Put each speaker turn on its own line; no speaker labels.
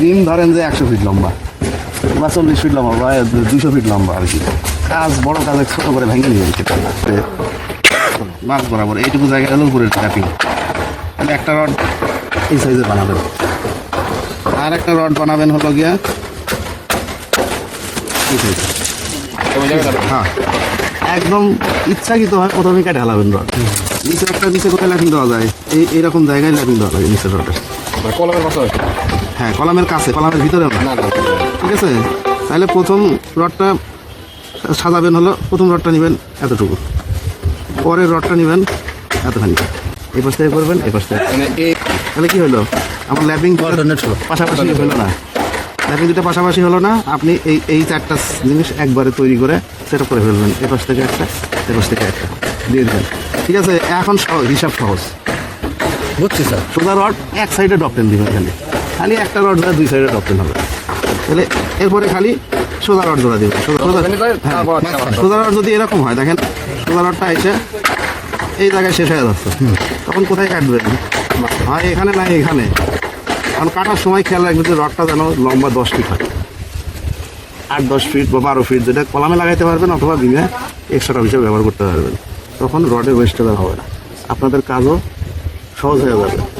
বিম ধরেন যে একশো ফিট লম্বা বা চল্লিশ ফিট লম্বা বা দুশো ফিট লম্বা আর কি। কাজ, বড় কাজে ছোট করে ভেঙে নিয়ে যেতে মাছ বরাবর এইটুকু জায়গা হলো উপরের ট্র্যাপিং তাহলে একটা রড এই সাইজে বানাবেন। আর একটা রড বানাবেন হলো গিয়া। হ্যাঁ। একদম ইচ্ছাকৃত হয় প্রথমে কেটে হালাবেন রড। নিচে একটা নিচে কোথায় ল্যাপিং দেওয়া যায়? এই এইরকম জায়গায় ল্যাপিং দেওয়া যায় নিচের রডের
কলমের হয়েছে।
হ্যাঁ কলামের কাছে কলামের ভিতরে না। ঠিক আছে? তাহলে প্রথম রডটা সাজাবেন হলো প্রথম রডটা নেবেন এতটুকু। পরের রডটা নেবেন এতখানি। এই পাশ থেকে করবেন এই পাশ থেকে।
মানে
তাহলে কি হলো? আমার ল্যাপিং পাশাপাশি হলো না। ল্যাপিং দুটো পাশাপাশি হলো না আপনি এই এই চারটা জিনিস একবারে তৈরি করে সেটা করে ফেলবেন। এ পাশ থেকে একটা এ পাশ থেকে একটা। দিয়ে দেবেন। ঠিক আছে? এখন সহজ হিসাব সহজ।
বুঝছি স্যার।
সোজা রড এক সাইডে ডপটেন দিবেন খালি। খালি একটা রড ধরে দুই সাইডে ডপটেন হবে। তাহলে এরপরে খালি সোজা রড জোড়া দিবেন সোজা সোজা হ্যাঁ, রড যদি এরকম হয় দেখেন সোজা রডটা এসে এই জায়গায় শেষ হয়ে যাচ্ছে। তখন কোথায় কাটবেন? হয় এখানে না এখানে? কারণ কাটার সময় খেয়াল রাখবেন যে রডটা যেন লম্বা দশ ফিট হয়। আট দশ ফিট বা বারো ফিট যেটা কলামে লাগাইতে পারবেন অথবা বিমে এক্সট্রা হিসেবে ব্যবহার করতে পারবেন। তখন রডের ওয়েস্টেজ আর হবে না। আপনাদের কাজও সহজ হয়ে যাবে